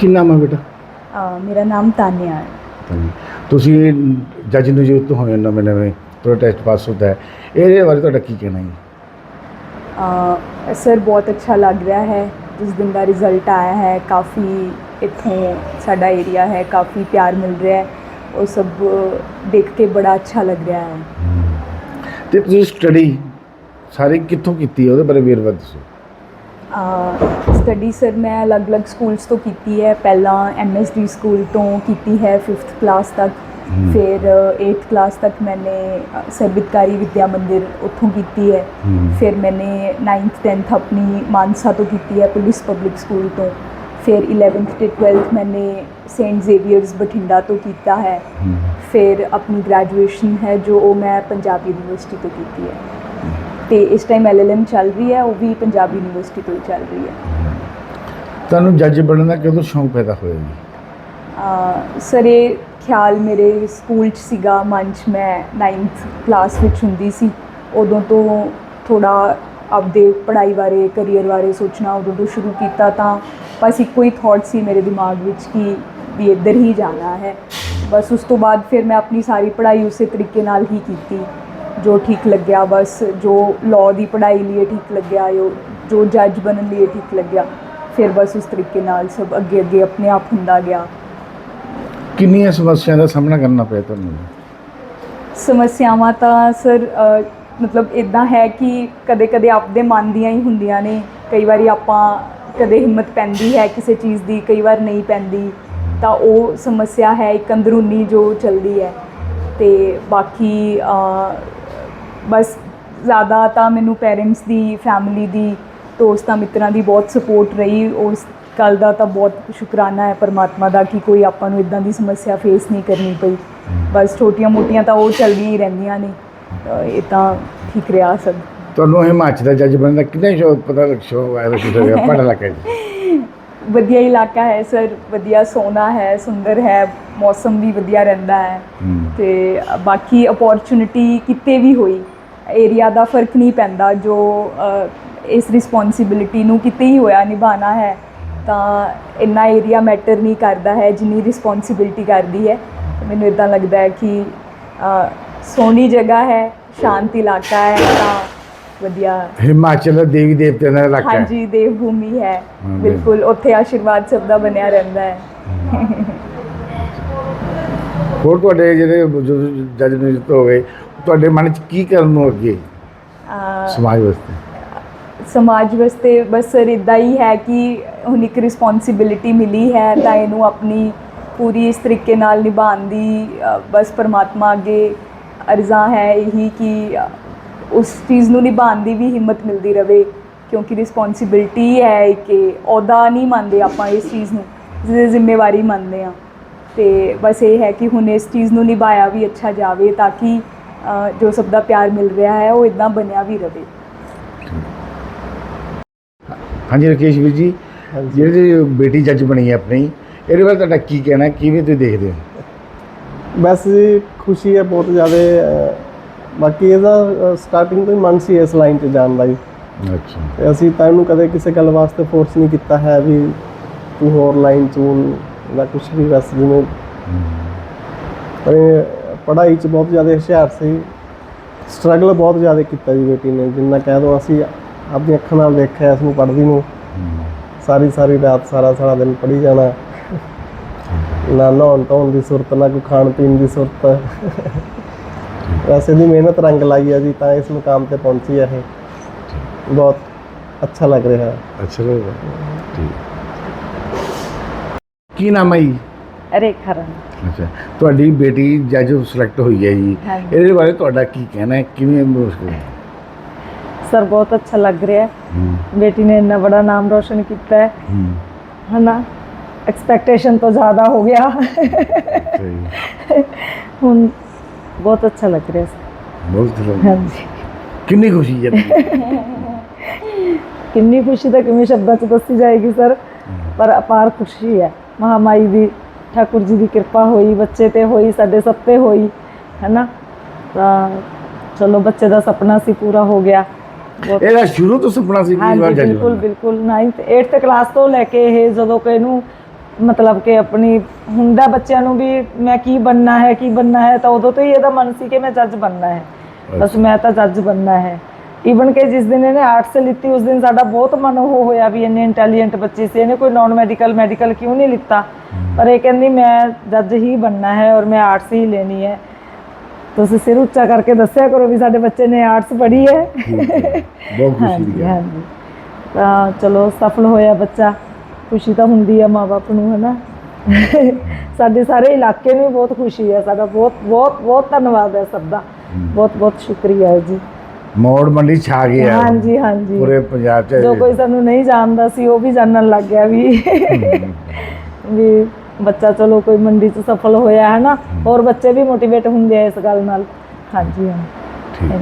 ਕੀ ਨਾਮ ਹੈ ਬੇਟਾ? ਅ, ਮੇਰਾ ਨਾਮ ਤਾਨਿਆ ਹੈ। ਹਾਂਜੀ ਤੁਸੀਂ ਜੱਜ ਨਿਯੁਕਤ ਹੋਏ ਹੋ ਨਵੇਂ ਨਵੇਂ ਪ੍ਰੋਟੈਸਟ ਪਾਸ ਹੁੰਦਾ ਹੈ ਇਹਦੇ ਬਾਰੇ ਤੁਹਾਡਾ ਕੀ ਕਹਿਣਾ ਹੈ? ਅ, ਸਰ ਬਹੁਤ ਅੱਛਾ ਲੱਗ ਰਿਹਾ ਹੈ। ਜਿਸ ਦਿਨ ਦਾ ਰਿਜ਼ਲਟ ਆਇਆ ਹੈ ਕਾਫੀ ਇੱਥੋਂ ਸਾਡਾ ਏਰੀਆ ਹੈ ਕਾਫੀ ਪਿਆਰ ਮਿਲ ਰਿਹਾ ਹੈ। ਉਹ ਸਭ ਦੇਖ ਕੇ ਬੜਾ ਅੱਛਾ ਲੱਗ ਰਿਹਾ ਹੈ। ਤੇ ਤੁਸੀਂ ਸਟੱਡੀ ਸਾਰੀ ਕਿੱਥੋਂ ਕੀਤੀ ਹੈ? ਉਹਦੇ ਬਾਰੇ ਵੇਰਵਾ ਦੱਸੋ। ਸਟੱਡੀ ਸਰ ਮੈਂ ਅਲੱਗ-ਅਲੱਗ ਸਕੂਲਸ ਤੋਂ ਕੀਤੀ ਹੈ। ਪਹਿਲਾਂ ਐਮਐਸਡੀ ਸਕੂਲ ਤੋਂ ਕੀਤੀ ਹੈ 5th ਕਲਾਸ ਤੱਕ। ਫਿਰ 8th ਕਲਾਸ ਤੱਕ ਮੈਨੇ ਸਰਬਿਤਕਾਰੀ ਵਿਦਿਆ ਮੰਦਿਰ ਉੱਥੋਂ ਕੀਤੀ ਹੈ। ਫਿਰ ਮੈਨੇ 9th 10th ਆਪਣੀ ਮਾਨਸਾ ਤੋਂ ਕੀਤੀ ਹੈ ਪੁਲਿਸ ਪਬਲਿਕ ਸਕੂਲ ਤੋਂ। ਫਿਰ 11th ਤੇ 12th ਮੈਨੇ ਸੇਂਟ ਜ਼ੇਵੀਅਰਸ ਬਠਿੰਡਾ ਤੋਂ ਕੀਤਾ ਹੈ। ਫਿਰ ਆਪਣੀ ਗ੍ਰੈਜੂਏਸ਼ਨ ਹੈ ਜੋ ਉਹ ਮੈਂ ਪੰਜਾਬ ਯੂਨੀਵਰਸਿਟੀ ਤੋਂ ਕੀਤੀ ਹੈ। ਤੇ ਇਸ ਟਾਈਮ ਐਲਐਲਐਮ ਚੱਲ ਰਹੀ ਹੈ ਉਹ ਵੀ ਪੰਜਾਬ ਯੂਨੀਵਰਸਿਟੀ ਤੋਂ ਹੀ ਚੱਲ ਰਹੀ ਹੈ। ਤੁਹਾਨੂੰ ਜੱਜ ਬਣਨ ਦਾ ਕਦੋਂ ਸ਼ੌਂਕ ਪੈਦਾ ਹੋਇਆ ਜੀ? ਸਰ ਇਹ ਖਿਆਲ ਮੇਰੇ ਸਕੂਲ 'ਚ ਸੀਗਾ ਮਨ 'ਚ ਮੈਂ 9th ਕਲਾਸ ਵਿੱਚ ਹੁੰਦੀ ਸੀ। ਉਦੋਂ ਤੋਂ ਥੋੜਾ ਆਪਦੇ ਪੜ੍ਹਾਈ ਬਾਰੇ ਕੈਰੀਅਰ ਬਾਰੇ ਸੋਚਣਾ ਉਦੋਂ ਤੋਂ ਸ਼ੁਰੂ ਕੀਤਾ ਤਾਂ ਬਸ ਇੱਕੋ ਹੀ ਥਾਟ ਸੀ ਮੇਰੇ ਦਿਮਾਗ ਵਿੱਚ ਕਿ ਵੀ ਇੱਧਰ ਹੀ ਜਾਣਾ ਹੈ। ਬਸ ਉਸ ਤੋਂ ਬਾਅਦ ਫਿਰ ਮੈਂ ਆਪਣੀ ਸਾਰੀ ਪੜ੍ਹਾਈ ਉਸੇ ਤਰੀਕੇ ਨਾਲ ਹੀ ਕੀਤੀ। ਜੋ ਠੀਕ ਲੱਗਿਆ ਬਸ ਜੋ ਲਾਅ ਦੀ ਪੜ੍ਹਾਈ ਲਈ ਠੀਕ ਲੱਗਿਆ ਜੋ ਜੋ ਜੱਜ ਬਣਨ ਲਈ ਠੀਕ ਲੱਗਿਆ ਫਿਰ ਬਸ ਉਸ ਤਰੀਕੇ ਨਾਲ ਸਭ ਅੱਗੇ ਅੱਗੇ ਆਪਣੇ ਆਪ ਹੁੰਦਾ ਗਿਆ। ਕਿੰਨੀਆਂ ਸਮੱਸਿਆਵਾਂ ਦਾ ਸਾਹਮਣਾ ਕਰਨਾ ਪਿਆ ਤੁਹਾਨੂੰ? ਸਮੱਸਿਆਵਾਂ ਤਾਂ ਸਰ ਮਤਲਬ ਇਦਾਂ ਹੈ ਕਿ ਕਦੇ-ਕਦੇ ਆਪਦੇ ਮਨ ਦੀਆਂ ਹੀ ਹੁੰਦੀਆਂ ਨੇ। ਕਈ ਵਾਰੀ ਆਪਾਂ ਕਦੇ ਹਿੰਮਤ ਪੈਂਦੀ ਹੈ ਕਿਸੇ ਚੀਜ਼ ਦੀ ਕਈ ਵਾਰ ਨਹੀਂ ਪੈਂਦੀ। ਤਾਂ ਉਹ ਸਮੱਸਿਆ ਹੈ ਇੱਕ ਅੰਦਰੂਨੀ ਜੋ ਚੱਲਦੀ ਹੈ। ਤੇ ਬਾਕੀ ਬਸ ਜ਼ਿਆਦਾ ਤਾਂ ਮੈਨੂੰ ਪੇਰੈਂਟਸ ਦੀ ਫੈਮਿਲੀ ਦੀ ਦੋਸਤਾਂ ਮਿੱਤਰਾਂ ਦੀ ਬਹੁਤ ਸਪੋਰਟ ਰਹੀ। ਉਸ ਗੱਲ ਦਾ ਤਾਂ ਬਹੁਤ ਸ਼ੁਕਰਾਨਾ ਹੈ ਪਰਮਾਤਮਾ ਦਾ ਕਿ ਕੋਈ ਆਪਾਂ ਨੂੰ ਇਦਾਂ ਦੀ ਸਮੱਸਿਆ ਫੇਸ ਨਹੀਂ ਕਰਨੀ ਪਈ। ਬਸ ਛੋਟੀਆਂ-ਮੋਟੀਆਂ ਤਾਂ ਉਹ ਚੱਲਦੀਆਂ ਹੀ ਰਹਿੰਦੀਆਂ ਨੇ। ਇਹ ਤਾਂ ਠੀਕ ਰਿਹਾ ਸਭ। ਤੁਹਾਨੂੰ ਹਿਮਾਚਲ ਦਾ ਜੱਜ ਬਣਨ ਦਾ ਕਿੰਨਾ ਸ਼ੌਕ ਪਤਾ ਲੱਗ ਸ਼ੌਕ ਆਇਆ ਕਿ ਤੁਹਾਡਾ ਪੜ੍ਹ ਲੱਗਾ ਵਧੀਆ ਇਲਾਕਾ ਹੈ ਸਰ ਵਧੀਆ ਸੋਹਣਾ ਹੈ ਸੁੰਦਰ ਹੈ ਮੌਸਮ ਵੀ ਵਧੀਆ ਰਹਿੰਦਾ ਹੈ। ਤੇ ਬਾਕੀ ਅਪੋਰਚੁਨਿਟੀ ਕਿਤੇ ਵੀ ਹੋਈ ਏਰੀਆ ਦਾ ਫ਼ਰਕ ਨਹੀਂ ਪੈਂਦਾ ਜੋ ਇਸ ਰਿਸਪੌਂਸਿਬਿਲਿਟੀ ਨੂੰ ਕਿਤੇ ਹੀ ਹੋਇਆ ਨਿਭਾਉਣਾ ਹੈ ਤਾਂ ਇੰਨਾ ਏਰੀਆ ਮੈਟਰ ਨਹੀਂ ਕਰਦਾ ਹੈ ਜਿੰਨੀ ਰਿਸਪੌਂਸਿਬਿਲਿਟੀ ਕਰਦੀ ਹੈ ਮੈਨੂੰ ਇਦਾਂ ਲੱਗਦਾ ਹੈ ਕਿ ਸੋਹਣੀ ਜਗ੍ਹਾ ਹੈ ਸ਼ਾਂਤ ਇਲਾਕਾ ਹੈ ਤਾਂ ਵਧੀਆ। ਹਿਮਾਚਲ ਦੇਵੀ ਦੇਵਤਿਆਂ ਦਾ ਇਲਾਕਾ ਹੈ। ਹਾਂਜੀ ਦੇਵ ਭੂਮੀ ਹੈ ਹਾਂ, ਬਿਲਕੁਲ ਉੱਥੇ ਆਸ਼ੀਰਵਾਦ ਸਭ ਦਾ ਬਣਿਆ ਰਹਿੰਦਾ ਹੈ। ਹੋਰ ਤੁਹਾਡੇ ਜਿਹੜੇ ਜੱਜ ਨਿਯੁਕਤ ਹੋ ਗਏ ਤੁਹਾਡੇ ਮਨ 'ਚ ਕੀ ਕਰਨ ਨੂੰ ਅੱਗੇ? ਅ, ਸਮਾਜ ਵਾਸਤੇ। ਸਮਾਜ ਵਾਸਤੇ ਬਸ ਸਰ ਇਦਾਂ ਹੀ ਹੈ ਕਿ ਹੁਣ ਇੱਕ ਰਿਸਪੌਂਸਿਬਿਲਿਟੀ ਮਿਲੀ ਹੈ ਤਾਂ ਇਹਨੂੰ ਆਪਣੀ ਪੂਰੀ ਇਸ ਤਰੀਕੇ ਨਾਲ ਨਿਭਾਉਣ ਦੀ ਅ, ਬਸ ਪਰਮਾਤਮਾ ਅੱਗੇ ਅਰਜ਼ਾ ਹੈ ਇਹੀ ਕਿ ਅ, ਉਸ ਚੀਜ਼ ਨੂੰ ਨਿਭਾਉਣ ਦੀ ਵੀ ਹਿੰਮਤ ਮਿਲਦੀ ਰਵੇ ਕਿਉਂਕਿ ਰਿਸਪੌਂਸਿਬਿਲਿਟੀ ਹੈ ਕਿ ਅਹੁਦਾ ਨਹੀਂ ਮੰਨਦੇ ਆਪਾਂ ਇਸ ਚੀਜ਼ ਨੂੰ ਜਿਹਦੀ ਜ਼ਿੰਮੇਵਾਰੀ ਮੰਨਦੇ ਆ ਤੇ ਬਸ ਇਹ ਹੈ ਕਿ ਹੁਣ ਇਸ ਚੀਜ਼ ਨੂੰ ਨਿਭਾਇਆ ਵੀ ਅੱਛਾ ਜਾਵੇ ਤਾਂ ਕਿ ਜੋ ਸਭ ਦਾ ਪਿਆਰ ਮਿਲ ਰਿਹਾ ਹੈ ਉਹ ਇਦਾਂ ਬਣਿਆ ਵੀ ਰਵੇ। ਹਾਂਜੀ ਰਕੇਸ਼ ਵੀਰ ਜੀ ਜਿਹੜੀ ਬੇਟੀ ਜੱਜ ਬਣੀ ਹੈ ਆਪਣੀ ਇਹਦੇ ਬਾਰੇ ਤੁਹਾਡਾ ਕੀ ਕਹਿਣਾ? ਕਿਵੇਂ ਤੁਸੀਂ ਦੇਖਦੇ ਹੋ? ਬਸ ਖੁਸ਼ੀ ਹੈ ਬਹੁਤ ਜ਼ਿਆਦਾ ਬਾਕੀ ਇਹਦਾ ਸਟਾਰਟਿੰਗ ਤੋਂ ਹੀ ਮਨ ਸੀ ਇਸ ਲਾਈਨ 'ਚ ਜਾਣ ਦਾ ਜੀ। ਅੱਛਾ। ਤੇ ਅਸੀਂ ਤਾਂ ਇਹਨੂੰ ਕਦੇ ਕਿਸੇ ਗੱਲ ਵਾਸਤੇ ਫੋਰਸ ਨਹੀਂ ਕੀਤਾ ਹੈ ਵੀ ਤੂੰ ਹੋਰ ਲਾਈਨ ਚੂਨ ਜਾਂ ਕੁਝ ਵੀ ਬਸ ਜਿਵੇਂ। ਪਰ ਪੜ੍ਹਾਈ 'ਚ ਬਹੁਤ ਜ਼ਿਆਦਾ ਹੁਸ਼ਿਆਰ ਸੀ। ਸਟਰਗਲ ਬਹੁਤ ਜ਼ਿਆਦਾ ਕੀਤਾ ਜੀ ਬੇਟੀ ਨੇ। ਜਿੰਨਾ ਕਹਿ ਦੋ ਅਸੀਂ ਆਪਣੀ ਅੱਖਾਂ ਨਾਲ ਦੇਖਿਆ ਇਸ ਨੂੰ ਪੜ੍ਹਦੀ ਨੂੰ। ਸਾਰੀ ਸਾਰੀ ਰਾਤ ਸਾਰਾ ਸਾਰਾ ਦਿਨ ਪੜ੍ਹੀ ਜਾਣਾ। ਨਾ ਨਹਾਉਣ ਧੋਣ ਦੀ ਸੁਰਤ ਨਾ ਕੋਈ ਖਾਣ ਪੀਣ ਦੀ ਸੁਰਤ। ਵੈਸੇ ਦੀ ਮਿਹਨਤ ਰੰਗ ਲਾਈ ਹੈ ਜੀ ਤਾਂ ਇਸ ਮੁਕਾਮ ਤੇ ਪਹੁੰਚੀ ਹੈ ਇਹ ਬਹੁਤ ਅੱਛਾ ਲੱਗ ਰਿਹਾ ਹੈ ਅੱਛਾ ਲੱਗਾ ਠੀਕ ਕੀ ਨਾਮ ਹੈ ਜੀ ਰੇਖਾ ਰਾਣੀ ਅੱਛਾ ਤੁਹਾਡੀ ਬੇਟੀ ਜੱਜ ਸਿਲੈਕਟ ਹੋਈ ਹੈ ਜੀ ਹਾਂਜੀ। ਇਹਦੇ ਬਾਰੇ ਤੁਹਾਡਾ ਕੀ ਕਹਿਣਾ ਹੈ ਕਿਵੇਂ ਮੁਸ਼ਕਿਲ ਹੈ ਸਰ ਬਹੁਤ ਅੱਛਾ ਲੱਗ ਰਿਹਾ ਹੈ ਹੂੰ ਬੇਟੀ ਨੇ ਇੰਨਾ ਬੜਾ ਨਾਮ ਰੋਸ਼ਨ ਕੀਤਾ ਹੈ ਹੂੰ ਹੈ ਨਾ ਐਕਸਪੈਕਟੇਸ਼ਨ ਤੋਂ ਜ਼ਿਆਦਾ ਹੋ ਗਿਆ ਸਹੀ ਹੁਣ ਬਹੁਤ ਅੱਛਾ ਲੱਗ ਰਿਹਾ ਹੈ ਬਹੁਤ ਚਲੋ ਹਾਂਜੀ। ਕਿੰਨੀ ਖੁਸ਼ੀ ਹੈ ਕਿੰਨੀ ਖੁਸ਼ੀ ਤਾਂ ਕਿਵੇਂ ਸ਼ਬਦਾਂ 'ਚ ਦੱਸੀ ਜਾਏਗੀ ਸਰ ਪਰ ਅਪਾਰ ਖੁਸ਼ੀ ਹੈ। ਮਹਾਮਾਈ ਦੀ ਠਾਕੁਰ ਜੀ ਦੀ ਕਿਰਪਾ ਹੋਈ ਬੱਚੇ ਤੇ ਹੋਈ ਸਾਡੇ ਸਭ ਤੇ ਹੋਈ ਹੈ ਨਾ ਤਾਂ ਚਲੋ ਬੱਚੇ ਦਾ ਸੁਪਨਾ ਸੀ ਪੂਰਾ ਹੋ ਗਿਆ। ਇਹਦਾ ਸ਼ੁਰੂ ਤੋਂ ਸੁਪਨਾ ਸੀ ਕਿ ਵਾਰ ਬਿਲਕੁਲ ਬਿਲਕੁਲ। 9th 8th ਕਲਾਸ ਤੋਂ ਲੈ ਕੇ ਇਹ ਜਦੋਂ ਕਿ ਇਹਨੂੰ ਮਤਲਬ ਕਿ ਆਪਣੀ ਹੁੰਦਾ ਬੱਚਿਆਂ ਨੂੰ ਵੀ ਮੈਂ ਕੀ ਬੰਨਾ ਹੈ ਕੀ ਬੰਨਾ ਹੈ ਤਾਂ ਉਦੋਂ ਤੋਂ ਹੀ ਇਹਦਾ ਮਨ ਸੀ ਕਿ ਮੈਂ ਜੱਜ ਬੰਨਾ ਹੈ। ਬਸ ਮੈਂ ਤਾਂ ਜੱਜ ਬੰਨਾ ਹੈ। ਈਵਨ ਕਿ ਜਿਸ ਦਿਨ ਇਹਨੇ ਆਰਟਸ ਲਿੱਤੀ ਉਸ ਦਿਨ ਸਾਡਾ ਬਹੁਤ ਮਨ ਉਹ ਹੋਇਆ ਵੀ ਇੰਨੇ ਇੰਟੈਲੀਜੈਂਟ ਬੱਚੇ ਸੀ। ਇਹਨੇ ਕੋਈ ਨਾਨ ਮੈਡੀਕਲ ਮੈਡੀਕਲ ਕਿਉਂ ਨਹੀਂ ਲਿੱਤਾ? ਪਰ ਇਹ ਕਹਿੰਦੀ ਮੈਂ ਜੱਜ ਹੀ ਬੰਨਾ ਹੈ ਔਰ ਮੈਂ ਆਰਟਸ ਹੀ ਲੈਣੀ ਹੈ। ਤੁਸੀਂ ਸਿਰ ਉੱਚਾ ਕਰਕੇ ਦੱਸਿਆ ਕਰੋ ਵੀ ਸਾਡੇ ਬੱਚੇ ਨੇ ਆਰਟਸ ਪੜ੍ਹੀ ਹੈ। ਬਹੁਤ ਖੁਸ਼ੀ ਦੀ ਗੱਲ ਹਾਂਜੀ। ਤਾਂ ਚਲੋ ਸਫਲ ਹੋਇਆ ਬੱਚਾ। ਖੁਸ਼ੀ ਤਾਂ ਹੁੰਦੀ ਆ ਮਾਪੇ ਨੂੰ ਹਨਾ? ਸਾਡੇ ਸਾਰੇ ਇਲਾਕੇ ਨੂੰ ਬਹੁਤ ਖੁਸ਼ੀ ਹੈ ਸਾਡਾ ਬਹੁਤ ਬਹੁਤ ਬਹੁਤ ਧੰਨਵਾਦ ਹੈ ਸਭ ਦਾ। ਬਹੁਤ ਬਹੁਤ ਸ਼ੁਕਰੀਆ ਹੈ ਜੀ। ਮੌੜ ਮੰਡੀ ਛਾ ਗਿਆ ਹਾਂਜੀ ਹਾਂਜੀ। ਪੂਰੇ ਪੰਜਾਬ ਚ ਜੋ ਕੋਈ ਸਾਨੂੰ ਨਹੀਂ ਜਾਣਦਾ ਸੀ ਉਹ ਵੀ ਜਾਣਨ ਲੱਗ ਗਿਆ ਵੀ। ਵੀ ਬੱਚਾ ਚਲੋ ਕੋਈ ਮੰਡੀ 'ਚ ਸਫਲ ਹੋਇਆ ਹੈ। ਨਾ ਹੋਰ ਬੱਚੇ ਵੀ ਮੋਟੀਵੇਟ ਹੁੰਦੇ ਆ ਇਸ ਗੱਲ ਨਾਲ। ਹਾਂਜੀ ਹਾਂ। ਠੀਕ।